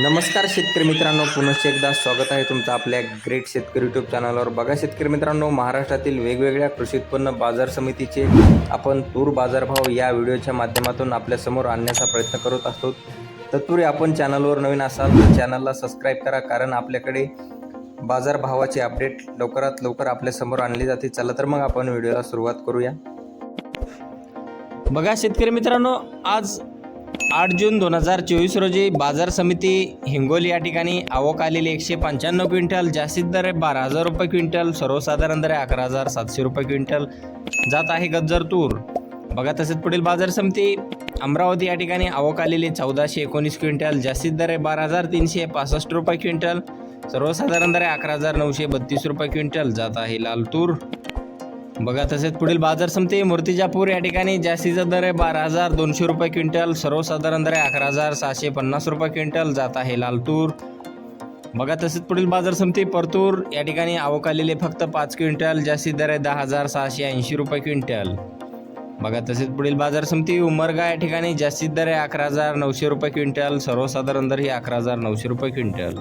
नमस्कार शेतकरी मित्रांनो पुनश्च एकदा स्वागत आहे तुमचं आपल्या ग्रेट शेतकरी यूट्यूब चॅनलवर बघा शेतकरी मित्रांनो महाराष्ट्रातील वेगवेगळ्या कृषी उत्पन्न बाजार समितीचे आपण तूर बाजारभाव या व्हिडिओच्या माध्यमातून आपल्यासमोर आणण्याचा प्रयत्न करत असतो. तत्पूर्वी आपण चॅनलवर नवीन असाल तर चॅनलला सबस्क्राईब करा कारण आपल्याकडे बाजारभावाचे अपडेट लवकरात लवकर आपल्यासमोर आणले जाते. चला तर मग आपण व्हिडिओला सुरुवात करूया. बघा शेतकरी मित्रांनो आज आठ जून दोन हजार चोवीस रोजी बाजार समिती हिंगोली या ठिकाणी आवक आलेली एकशे पंच्याण्णव क्विंटल जास्तीत दर आहे बारा हजार रुपये क्विंटल सर्वसाधारण दर अकरा हजार सातशे रुपये क्विंटल. जात आहे गज्जर तूर. बघा तसेच पुढील बाजार समिती. अमरावती या ठिकाणी आवक आलेली चौदाशे एकोणीस क्विंटल जास्तीत दर आहे बारा हजार तीनशे पासष्ट रुपये क्विंटल सर्वसाधारण दर आहे अकरा हजार नऊशे बत्तीस रुपये क्विंटल. जात आहे लाल तूर. बघा तसेच पुढील बाजार समिती मूर्तिजापूर या ठिकाणी जास्तीचा दर आहे बारा हजार दोनशे रुपये क्विंटल सर्वसाधारण दर आहे अकरा हजार सहाशे पन्नास रुपये क्विंटल जात आहे लालतूर बघा तसेच पुढील बाजार समिती परतूर या ठिकाणी आवक आलेले फक्त पाच क्विंटल जास्तीत दर आहे दहा हजार सहाशे ऐंशी रुपये क्विंटल. बघा तसेच पुढील बाजार समिती उमरगा या ठिकाणी जास्तीत दर आहे अकरा हजार नऊशे रुपये क्विंटल सर्वसाधारण दर ही अकरा हजार नऊशे रुपये क्विंटल.